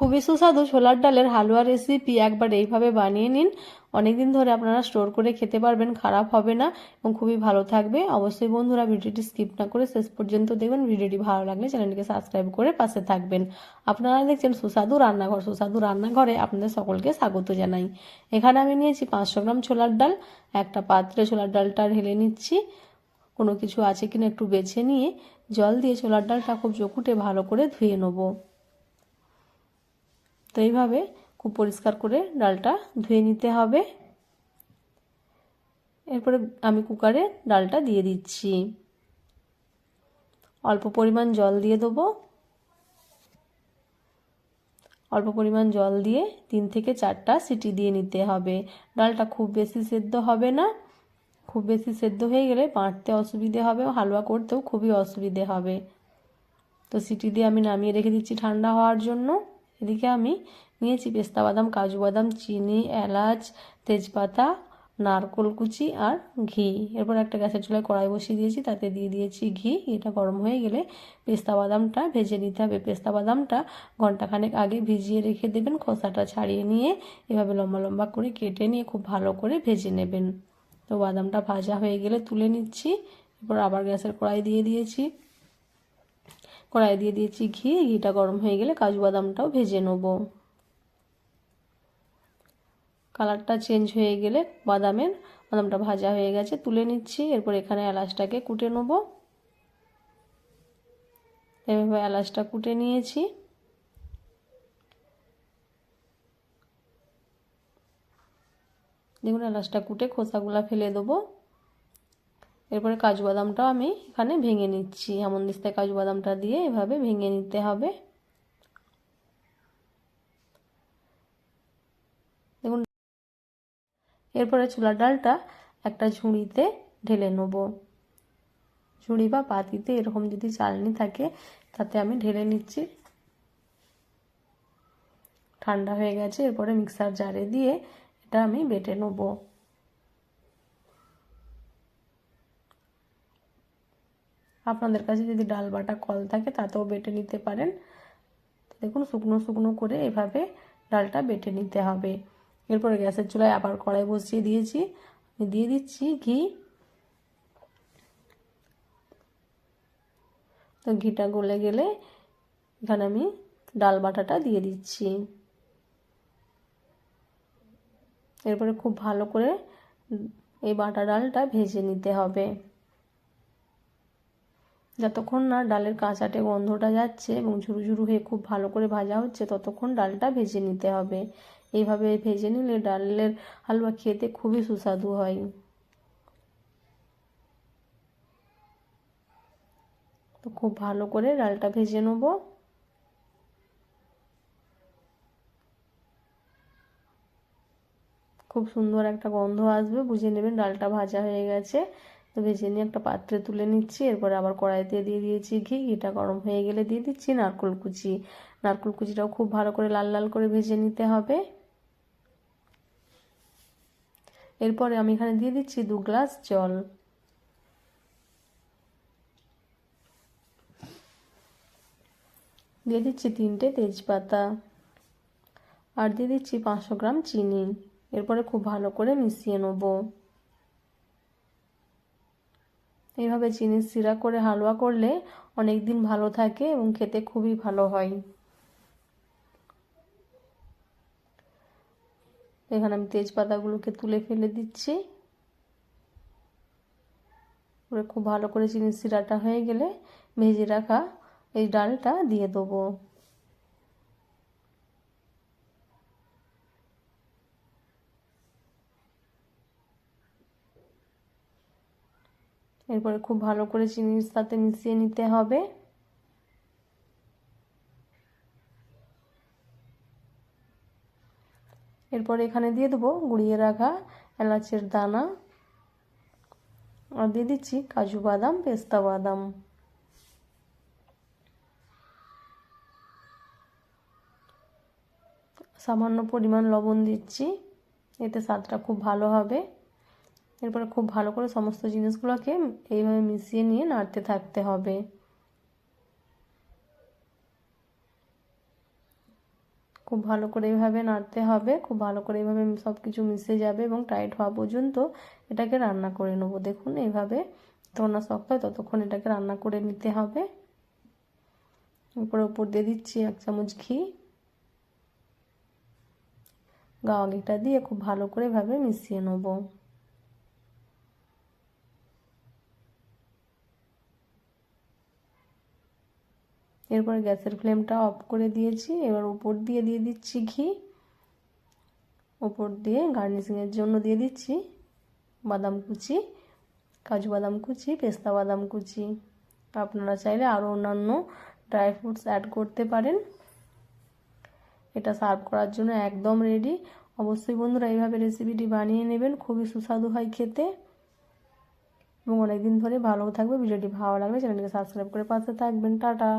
খুবই সুস্বাদু ছোলার ডালের হালুয়া রেসিপি একবার এইভাবে বানিয়ে নিন। অনেক দিন ধরে আপনারা স্টোর করে খেতে পারবেন, খারাপ হবে না এবং খুবই ভালো থাকবে। অবশ্যই বন্ধুরা ভিডিওটি স্কিপ না করে শেষ পর্যন্ত দেখবেন। ভিডিওটি ভালো লাগলে চ্যানেলটিকে সাবস্ক্রাইব করে পাশে থাকবেন। আপনারা দেখছেন সুস্বাদু রান্নাঘর, সুস্বাদু রান্নাঘরে আপনাদের সকলকে স্বাগত জানাই। এখানে আমি নিয়েছি পাঁচশো গ্রাম ছোলার ডাল, একটা পাত্রে ছোলার ডালটা ঢেলে নিচ্ছি। কোনো কিছু আছে কিনা একটু বেছে নিয়ে জল দিয়ে ছোলার ডালটা খুব চকুটে ভালো করে ধুয়ে নেব। তো এইভাবে খুব পরিষ্কার করে ডালটা ধুয়ে নিতে হবে। এরপরে আমি কুকারে ডালটা দিয়ে দিচ্ছি। অল্প পরিমাণ জল দিয়ে দেবো। অল্প পরিমাণ জল দিয়ে তিন থেকে চারটা সিটি দিয়ে নিতে হবে। ডালটা খুব বেশি সেদ্ধ হবে না। খুব বেশি সেদ্ধ হয়ে গেলে বাঁটতে অসুবিধে হবে, হালুয়া করতেও খুবই অসুবিধে হবে। তো সিটি দিয়ে আমি নামিয়ে রেখে দিচ্ছি ঠান্ডা হওয়ার জন্য। এদিকে আমি নিয়েছি পেস্তা বাদাম, কাজু বাদাম, চিনি, এলাচ, তেজপাতা, নারকোল কুচি আর ঘি। এরপর একটা গ্যাসের চুলায় কড়াই বসিয়ে দিয়েছি, তাতে দিয়ে দিয়েছি ঘি। এটা গরম হয়ে গেলে পেস্তা বাদামটা ভেজে নিতে হবে। পেস্তা বাদামটা ঘন্টাখানেক আগে ভিজিয়ে রেখে দেবেন, খোসাটা ছাড়িয়ে নিয়ে এভাবে লম্বা লম্বা করে কেটে নিয়ে খুব ভালো করে ভেজে নেবেন। তো বাদামটা ভাজা হয়ে গেলে তুলে নিচ্ছি। এরপর আবার গ্যাসের কড়াই দিয়ে দিয়েছি। কড়াই দিয়ে দিয়েছি ঘি, ঘিটা গরম হয়ে গেলে কাজু বাদামটাও ভেজে নেব। কালারটা চেঞ্জ হয়ে গেলে বাদামের, বাদামটা ভাজা হয়ে গেছে, তুলে নিচ্ছি, এরপর এখানে এলাচটাকে কুটে নেব। এভাবে এলাচটা কুটে নিয়েছি। দেখুন, এলাচটা কুটে খোসাগুলা ফেলে দেবো। এরপরে কাজু বাদামটাও আমি এখানে ভেঙে নিচ্ছি। এমন দিস্তায় কাজু বাদামটা দিয়ে এভাবে ভেঙে নিতে হবে। দেখুন, এরপরে ছোলার ডালটা একটা ঝুড়িতে ঢেলে নেব। ঝুড়ি বা পাতিতে এরকম যদি চালনি থাকে, তাতে আমি ঢেলে নিচ্ছি। ঠান্ডা হয়ে গেছে, এরপরে মিক্সার জারে দিয়ে এটা আমি বেটে নেব। আপনাদের কাছে যদি ডাল বাটা কল থাকে তাতেও বেটে নিতে পারেন। দেখুন, শুকনো শুকনো করে এভাবে ডালটা বেটে নিতে হবে। এরপরে গ্যাসের চুলায় আবার কড়াই বসিয়ে দিয়েছি। দিয়ে দিচ্ছি ঘি। তো ঘিটা গলে গেলে এখানে আমি ডাল বাটাটা দিয়ে দিচ্ছি। এরপরে খুব ভালো করে এই বাটা ডালটা ভেজে নিতে হবে। যতক্ষণ না ডালের কাঁচাটে গন্ধটা যাচ্ছে এবং ঝুরু ঝুরু হয়ে খুব ভালো করে ভাজা হচ্ছে, ততক্ষণ ডালটা ভেজে নিতে হবে। এইভাবে ভেজে নিলে ডালের হালুয়া খেতে খুবই সুস্বাদু হয়। তো খুব ভালো করে ডালটা ভেজে নেব। খুব সুন্দর একটা গন্ধ আসবে, বুঝে নেবেন ডালটা ভাজা হয়ে গেছে। তো ভেজে নিয়ে একটা পাত্রে তুলে নিচ্ছি, এরপরে আবার কড়াইতে দিয়ে দিয়েছি ঘি, ঘিটা গরম হয়ে গেলে দিয়ে দিচ্ছি নারকোল কুচি। নারকোল কুচিটাও খুব ভালো করে লাল লাল করে ভেজে নিতে হবে। এরপরে আমি এখানে দিয়ে দিচ্ছি দু গ্লাস জল। দিয়ে দিচ্ছি তিনটে তেজপাতা আর দিয়ে দিচ্ছি পাঁচশো গ্রাম চিনি। এরপরে খুব ভালো করে মিশিয়ে নেব। এইভাবে চিনির সিরা করে হালুয়া করলে অনেক দিন ভালো থাকে এবং খেতে খুবই ভালো হয়। এখানে আমি তেজপাতাগুলোকে তুলে ফেলে দিচ্ছি। খুব ভালো করে চিনির সিরাটা হয়ে গেলে ভেজে রাখা এই ডালটা দিয়ে দেবো। এরপরে খুব ভালো করে চিনির সাথে মিশিয়ে নিতে হবে। এরপর এখানে দিয়ে দেবো গুঁড়িয়ে রাখা এলাচের দানা। আর দিয়ে দিচ্ছি কাজু বাদাম, পেস্তা বাদাম। সামান্য পরিমাণ লবণ দিচ্ছি, এতে স্বাদটা খুব ভালো হবে। এরপরে খুব ভালো করে সমস্ত জিনিসগুলোকে এইভাবে মিশিয়ে নিয়ে নাড়তে থাকতে হবে। খুব ভালো করে এইভাবে নাড়তে হবে, খুব ভালো করে এইভাবে সব কিছু মিশে যাবে এবং টাইট হওয়া পর্যন্ত এটাকে রান্না করে নেব। দেখুন, এইভাবে যতক্ষণ না শক্ত হয় ততক্ষণ এটাকে রান্না করে নিতে হবে। উপরে উপর দিয়ে দিচ্ছি এক চামচ ঘি। গাওয়া ঘিটা দিয়ে খুব ভালো করে এভাবে মিশিয়ে নেব। এরপরে গ্যাসের ফ্লেমটা অফ করে দিয়েছি। এবার উপর দিয়ে দিয়ে দিচ্ছি ঘি। উপর দিয়ে গার্নিশিংয়ের জন্য দিয়ে দিচ্ছি বাদাম কুচি, কাজু বাদাম কুচি, পেস্তা বাদাম কুচি। আপনারা চাইলে আরও অন্যান্য ড্রাই ফ্রুটস অ্যাড করতে পারেন। এটা সার্ভ করার জন্য একদম রেডি। অবশ্যই বন্ধুরা এইভাবে রেসিপিটি বানিয়ে নেবেন, খুবই সুস্বাদু হয় খেতে। এবং অনেকদিন ধরে ভালো থাকবে, ভিডিওটি ভালো লাগলে চ্যানেলটিকে সাবস্ক্রাইব করে পাশে থাকবেন। টাটা।